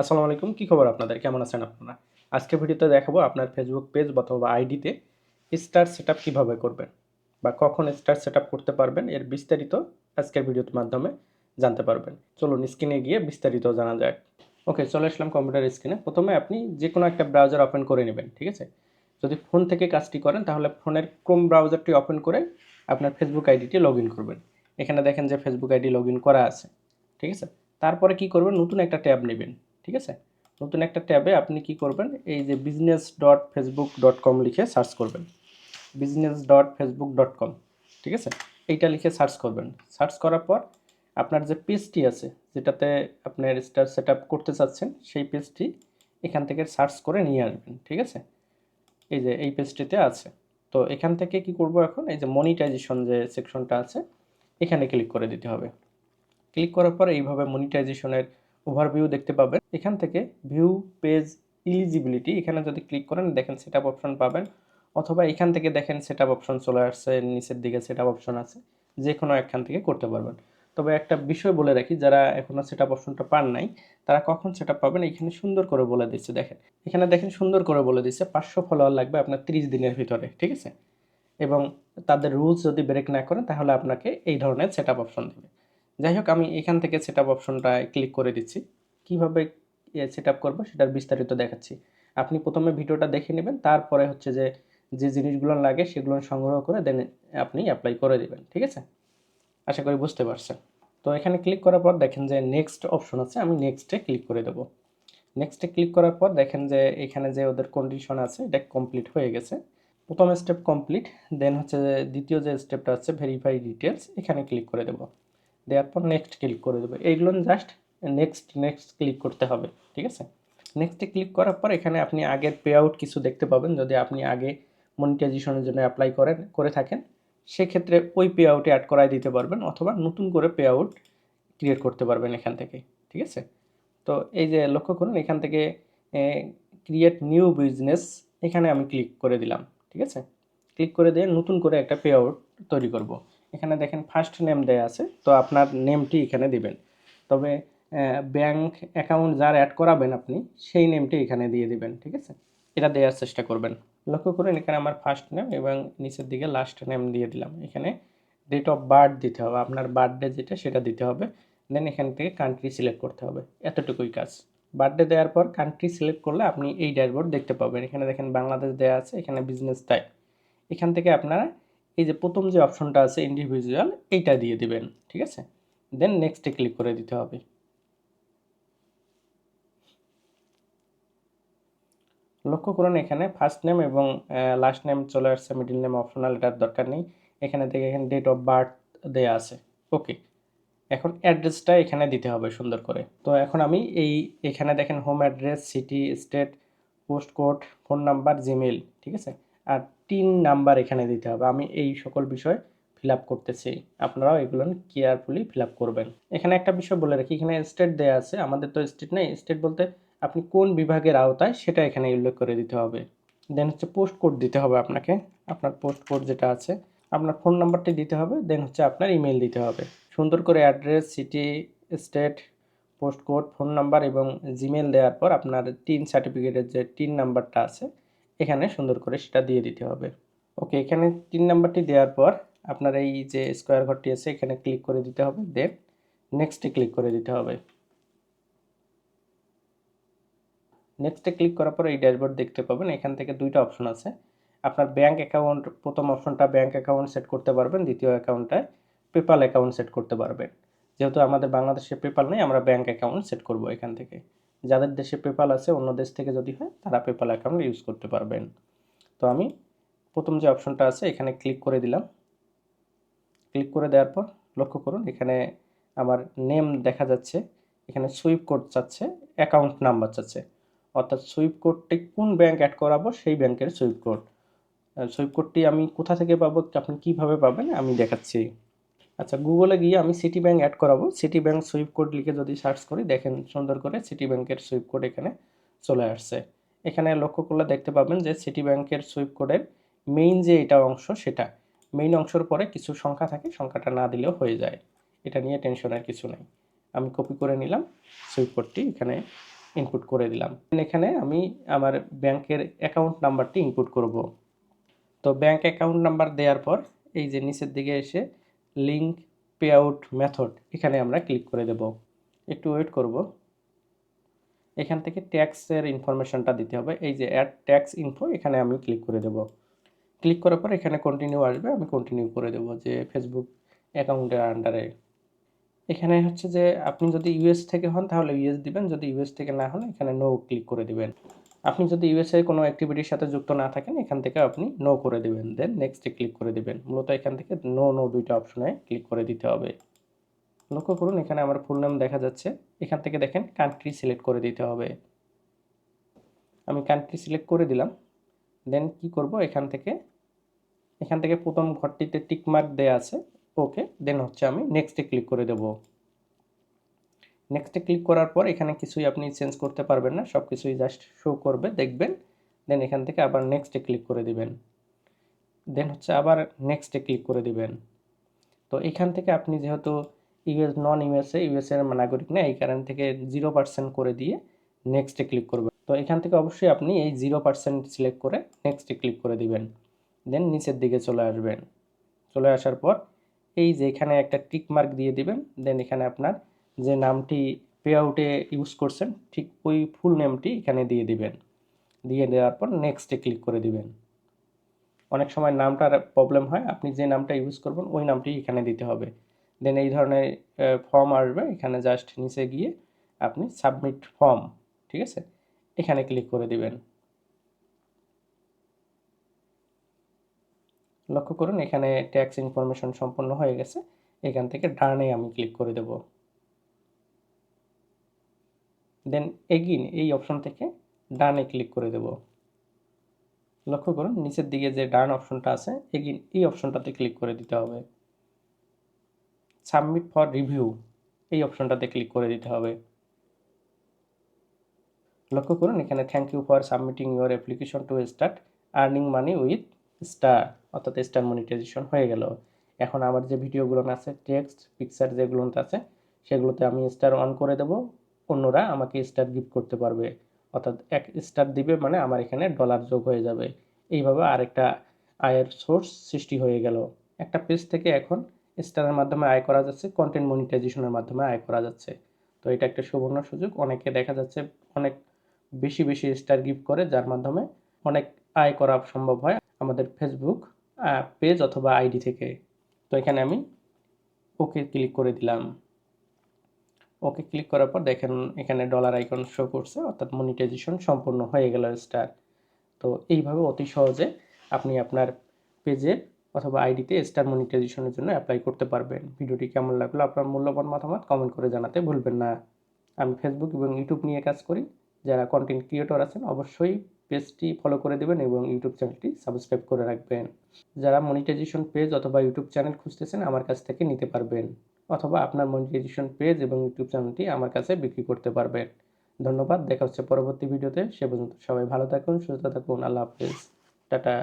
আসসালামু আলাইকুম, কী খবর আপনাদের? কেমন আছেন আপনারা? আজকে ভিডিওতে দেখাবো আপনার ফেসবুক পেজ অথবা আইডিতে স্টার সেট আপ কীভাবে করবেন বা কখন স্টার সেট আপ করতে পারবেন এর বিস্তারিত আজকের ভিডিওর মাধ্যমে জানতে পারবেন। চলুন স্ক্রিনে গিয়ে বিস্তারিত জানা যাক। ওকে চলে আসলাম কম্পিউটার স্ক্রিনে প্রথমে আপনি যে কোনো একটা ব্রাউজার ওপেন করে নেবেন, ঠিক আছে? যদি ফোন থেকে কাজটি করেন, তাহলে ফোনের ক্রোম ব্রাউজারটি ওপেন করে আপনার ফেসবুক আইডিটি লগ করবেন। এখানে দেখেন যে ফেসবুক আইডি লগ করা আছে, ঠিক আছে? তারপরে কি করবেন? নতুন একটা ট্যাব নেবেন। ঠিক আছে? নতুন একটা ট্যাবে আপনি কি করবেন? এই যে business dot Facebook dot com লিখে সার্চ করবেন। Business dot Facebook dot com ঠিক আছে? এইটা লিখে সার্চ করবেন। সার্চ করার পর আপনার যে পেজটি আছে, যেটাতে আপনার স্টার সেট করতে চাচ্ছেন, সেই পেজটি এখান থেকে সার্চ করে নিয়ে আসবেন, ঠিক আছে? এই যে এই পেজটিতে আছে। তো এখান থেকে কি করব এখন? এই যে মনিটাইজেশন যে সেকশনটা আছে, এখানে ক্লিক করে দিতে হবে। ক্লিক করার পর এইভাবে মনিটাইজেশনের ওভারভিউ দেখতে পাবেন। এখান থেকে ভিউ পেজ ইলিজিবিলিটি এখানে যদি ক্লিক করেন, দেখেন সেট আপ অপশন পাবেন। অথবা এখান থেকে দেখেন সেট আপ অপশন চলে আসছে, নিচের দিকে সেট আপ অপশন আছে। যে কোনো একখান থেকে করতে পারবেন। তবে একটা বিষয় বলে রাখি, যারা এখনও সেট আপ অপশনটা পান নাই, তারা কখন সেট আপ পাবেন? এখানে সুন্দর করে বলে দিচ্ছে, দেখেন। এখানে দেখেন সুন্দর করে বলে দিচ্ছে, পাঁচশো ফলোয়ার লাগবে আপনার তিরিশ দিনের ভিতরে, ঠিক আছে? এবং তাদের রুলস যদি ব্রেক না করেন, তাহলে আপনাকে এই ধরনের সেট আপ অপশন দেবে। যাই হোক, আমি এখান থেকে সেট আপ অপশনটা ক্লিক করে দিচ্ছি। কীভাবে সেট আপ করব সেটার বিস্তারিত দেখাচ্ছি। আপনি প্রথমে ভিডিওটা দেখে নেবেন, তারপরে হচ্ছে যে যে জিনিসগুলো লাগে সেগুলো সংগ্রহ করে দেন, আপনি অ্যাপ্লাই করে দেবেন, ঠিক আছে? আশা করি বুঝতে পারছেন। তো এখানে ক্লিক করার পর দেখেন যে নেক্সট অপশন আছে, আমি নেক্সটে ক্লিক করে দেবো। নেক্সটে ক্লিক করার পর দেখেন যে, এখানে যে ওদের কন্ডিশন আছে, এটা কমপ্লিট হয়ে গেছে। প্রথম স্টেপ কমপ্লিট দেন হচ্ছে দ্বিতীয় যে স্টেপটা আছে ভেরিফাই ডিটেলস এখানে ক্লিক করে দেবো। দেওয়ার পর নেক্সট ক্লিক করে দেবো। এইগুলো জাস্ট নেক্সট নেক্সট ক্লিক করতে হবে, ঠিক আছে? নেক্সটে ক্লিক করার পর এখানে আপনি আগের পে আউট কিছু দেখতে পাবেন। যদি আপনি আগে মনিটাইজেশনের জন্য অ্যাপ্লাই করেন, করে থাকেন, সেক্ষেত্রে ওই পে আউটে অ্যাড করাই দিতে পারবেন অথবা নতুন করে পে আউট ক্রিয়েট করতে পারবেন এখান থেকে, ঠিক আছে? তো এই যে লক্ষ্য করুন, এখান থেকে ক্রিয়েট নিউ বিজনেস এখানে আমি ক্লিক করে দিলাম, ঠিক আছে? ক্লিক করে দিয়ে নতুন করে একটা পে আউট তৈরি করব। এখানে দেখেন ফার্স্ট নেম দেয়া আছে, তো আপনার নেমটি এখানে দিবেন। তবে ব্যাংক অ্যাকাউন্ট যার অ্যাড করাবেন আপনি, সেই নেমটি এখানে দিয়ে দিবেন, ঠিক আছে? এটা দেওয়ার চেষ্টা করবেন। লক্ষ্য করুন, এখানে আমার ফার্স্ট নেম এবং নিচের দিকে লাস্ট নেম দিয়ে দিলাম। এখানে ডেট অফ বার্থ দিতে হবে, আপনার বার্থডে যেটা, সেটা দিতে হবে। দেন এখান থেকে কান্ট্রি সিলেক্ট করতে হবে, এতটুকুই কাজ। বার্থডে দেওয়ার পর কান্ট্রি সিলেক্ট করলে আপনি এই ড্যাশবোর্ড দেখতে পাবেন। এখানে দেখেন বাংলাদেশ দেওয়া আছে, এখানে বিজনেস টাইপ এখান থেকে আপনারা এই যে প্রথম যে অপশনটা আছে ইন্ডিভিজুয়াল এইটা দিয়ে দিবেন, ঠিক আছে? দেন নেক্সটে ক্লিক করে দিতে হবে। লক্ষ্য করুন এখানে ফার্স্ট নেম এবং লাস্ট নেম চলে আসছে মিডিল নেম অপশনাল এটার দরকার নেই। এখানে থেকে এখানে ডেট অফ বার্থ দেয়া আছে। ওকে এখন অ্যাড্রেসটা এখানে দিতে হবে সুন্দর করে। তো এখন আমি এই, এখানে দেখেন home address city state post code phone number Gmail ঠিক আছে? আর তিন নাম্বার এখানে দিতে হবে। আমি এই সকল বিষয় ফিল আপ করতেছি। আপনারাও এগুলো কেয়ারফুলি ফিল আপ করবেন। এখানে একটা বিষয় বলে রাখি, এখানে স্টেট দেওয়া আছে। আমাদের তো স্টেট নেই। স্টেট বলতে আপনি কোন বিভাগের আওতায় সেটা এখানে উল্লেখ করে দিতে হবে। দেন হচ্ছে পোস্ট কোড দিতে হবে আপনাকে। আপনার পোস্ট কোড যেটা আছে, আপনার ফোন নাম্বারটি দিতে হবে। দেন হচ্ছে আপনার ইমেল দিতে হবে। সুন্দর করে address city state post code phone number এবং জিমেল দেওয়ার পর আপনার টিন সার্টিফিকেটের যে টিন নাম্বারটা আছে এখানে সুন্দর করে সেটা দিয়ে দিতে হবে। ওকে, এখানে তিন নাম্বারটি দেওয়ার পর আপনার এই যে স্কোয়ার ঘরটি আছে, এখানে ক্লিক করে দিতে হবে। দেন নেক্সটে ক্লিক করে দিতে হবে। নেক্সটে ক্লিক করার পর এই ড্যাশবোর্ড দেখতে পাবেন, এখান থেকে দুইটা অপশন আছে। আপনার ব্যাঙ্ক অ্যাকাউন্ট, প্রথম অপশনটা ব্যাঙ্ক অ্যাকাউন্ট সেট করতে পারবেন, দ্বিতীয় অ্যাকাউন্টটায় পেপাল অ্যাকাউন্ট সেট করতে পারবেন। যেহেতু আমাদের বাংলাদেশে পেপাল নেই, আমরা ব্যাঙ্ক অ্যাকাউন্ট সেট করব এখান থেকে। যাদের দেশে পেপাল আছে, অন্য দেশ থেকে যদি হয়, তারা পেপাল অ্যাকাউন্ট ইউজ করতে পারবেন। তো আমি প্রথম যে অপশনটা আছে, এখানে ক্লিক করে দিলাম। ক্লিক করে দেওয়ার পর লক্ষ্য করুন, এখানে আমার নেম দেখা যাচ্ছে। এখানে সুইপ কোড চাচ্ছে অ্যাকাউন্ট নাম্বার চাচ্ছে। অর্থাৎ সুইপ কোডটি কোন ব্যাংক অ্যাড করাবো, সেই ব্যাংকের সুইপ কোড সুইপ কোডটি আমি কোথা থেকে পাবো, আপনি কীভাবে পাবেন, আমি দেখাচ্ছি। আচ্ছা গুগলে গিয়ে আমি সিটি ব্যাঙ্ক অ্যাড করাবো। সিটি ব্যাঙ্ক সুইপ কোড লিখে যদি সার্চ করি, দেখেন সুন্দর করে সিটি ব্যাংকের সুইপ কোড এখানে চলে আসছে। এখানে লক্ষ্য করলে দেখতে পাবেন যে সিটি ব্যাংকের সুইপ কোডের মেইন যে এটা অংশ, সেটা। মেইন অংশের পরে কিছু সংখ্যা থাকে, সংখ্যাটা না দিলেও হয়ে যায়। এটা নিয়ে টেনশনের কিছু নেই। আমি কপি করে নিলাম সুইপ কোডটি এখানে ইনপুট করে দিলাম। এখানে আমি আমার ব্যাংকের অ্যাকাউন্ট নাম্বারটি ইনপুট করব। তো ব্যাংক অ্যাকাউন্ট নাম্বার দেওয়ার পর, এই যে নিচের দিকে এসে লিঙ্ক পে আউট মেথড এখানে আমরা ক্লিক করে দেব। একটু ওয়েট করব। এখান থেকে ট্যাক্সের ইনফরমেশনটা দিতে হবে। এই যে অ্যাড ট্যাক্স ইনফো এখানে আমি ক্লিক করে দেব। ক্লিক করার পর এখানে কন্টিনিউ আসবে, আমি কন্টিনিউ করে দেব যে ফেসবুক অ্যাকাউন্টের আন্ডারে এখানে হচ্ছে যে আপনি যদি ইউএস থেকে হন, তাহলে ইউএস দিবেন, যদি ইউএস থেকে না হন, এখানে নো ক্লিক করে দিবেন। আপনি যদি ইউএসএ কোনো অ্যাক্টিভিটির সাথে যুক্ত না থাকেন, এখান থেকে আপনি নো করে দিবেন। দেন নেক্সটে ক্লিক করে দিবেন। মূলত এখান থেকে নো নো দুইটা অপশনে ক্লিক করে দিতে হবে। লক্ষ্য করুন, এখানে আমার ফুল নাম দেখা যাচ্ছে। এখান থেকে দেখেন কান্ট্রি সিলেক্ট করে দিতে হবে। আমি কান্ট্রি সিলেক্ট করে দিলাম। দেন কি করব? এখান থেকে এখান থেকে প্রথম ঘরটিতে টিক মার্ক দেওয়া আছে। ওকে দেন হচ্ছে আমি নেক্সটে ক্লিক করে দেব। নেক্সটে ক্লিক করার পর এখানে কিছুই আপনি চেঞ্জ করতে পারবেন না সব কিছুই জাস্ট শো করবে, দেখবেন দেন এখান থেকে আবার নেক্সটে ক্লিক করে দিবেন। দেন হচ্ছে আবার নেক্সটে ক্লিক করে দিবেন। তো এখান থেকে আপনি যেহেতু ইউএস নন ইউএসএ ইউএসএর নাগরিক না, এই কারণ থেকে জিরো পার্সেন্ট করে দিয়ে নেক্সটে ক্লিক করবেন। তো এখান থেকে অবশ্যই আপনি এই জিরো পার্সেন্ট সিলেক্ট করে নেক্সটে ক্লিক করে দিবেন। দেন নিচের দিকে চলে আসবেন। চলে আসার পর এই যে এখানে একটা টিক মার্ক দিয়ে দিবেন দেন এখানে আপনার যে নামটি পে আউটে ইউজ করছেন, ঠিক ওই ফুল নেমটি এখানে দিয়ে দিবেন। দিয়ে দেওয়ার পর নেক্সটে ক্লিক করে দিবেন। অনেক সময় নামটার প্রবলেম হয়, আপনি যে নামটা ইউজ করবেন, ওই নামটি এখানে দিতে হবে। দেন এই ধরনের ফর্ম আসবে, এখানে জাস্ট নিচে গিয়ে আপনি সাবমিট ফর্ম ঠিক আছে? এখানে ক্লিক করে দিবেন। লক্ষ্য করুন, এখানে ট্যাক্স ইনফরমেশন সম্পন্ন হয়ে গেছে, এখান থেকে ডানে আমি ক্লিক করে দেব। দেন এগিন এই অপশন থেকে ডানে ক্লিক করে দেব। লক্ষ্য করুন, নিচের দিকে যে ডান অপশনটা আছে এগিন এই অপশনটাতে ক্লিক করে দিতে হবে। সাবমিট ফর রিভিউ এই অপশনটাতে ক্লিক করে দিতে হবে। লক্ষ্য করুন, এখানে thank you for submitting your application to start earning money with star অর্থাৎ স্টার মনিটাইজেশন হয়ে গেল। এখন আমার যে ভিডিওগুলো আছে টেক্সট পিকচার যেগুলো আছে, সেগুলোতে আমি স্টার অন করে দেব। অন্যরা আমাকে স্টার গিফট করতে পারবে। অর্থাৎ এক স্টার দিবে মানে আমার এখানে ডলার যোগ হয়ে যাবে। এইভাবে আরেকটা আয়ের সোর্স সৃষ্টি হয়ে গেল। একটা পেজ থেকে এখন স্টারের মাধ্যমে আয় করা যাচ্ছে কন্টেন্ট মনিটাইজেশনের মাধ্যমে আয় করা যাচ্ছে। তো এটা একটা সুবর্ণ সুযোগ। অনেকে দেখা যাচ্ছে অনেক বেশি বেশি স্টার গিফট করে, যার মাধ্যমে অনেক আয় করা সম্ভব হয় আমাদের ফেসবুক পেজ অথবা আইডি থেকে। তো এখানে আমি ওকে ক্লিক করে দিলাম। ওকে ক্লিক করার পর দেখেন এখানে ডলার আইকন শো করছে, অর্থাৎ মনিটাইজেশন সম্পূর্ণ হয়ে গেল স্টার তো এইভাবে অতি সহজে আপনি আপনার পেজে অথবা আইডিতে স্টার মনিটাইজেশনের জন্য অ্যাপ্লাই করতে পারবেন। ভিডিওটি কেমন লাগল, আপনার মূল্যবান মতামত কমেন্ট করে জানাতে ভুলবেন না। আমি ফেসবুক এবং ইউটিউব নিয়ে কাজ করি। যারা কন্টেন্ট ক্রিয়েটর আছেন, অবশ্যই পেজটি ফলো করে দেবেন এবং ইউটিউব চ্যানেলটি সাবস্ক্রাইব করে রাখবেন। যারা মনিটাইজেশন পেজ অথবা ইউটিউব চ্যানেল খুঁজতেছেন, আমার কাছ থেকে নিতে পারবেন। অথবা আপনার মনিটাইজেশন পেজ এবং ইউটিউব চ্যানেলটি আমার কাছে বিক্রি করতে পারবেন। ধন্যবাদ, দেখা হচ্ছে পরবর্তী ভিডিওতে সে পর্যন্ত সবাই ভালো থাকুন, সুস্থ থাকুন, আল্লাহ হাফেজ। টাটা।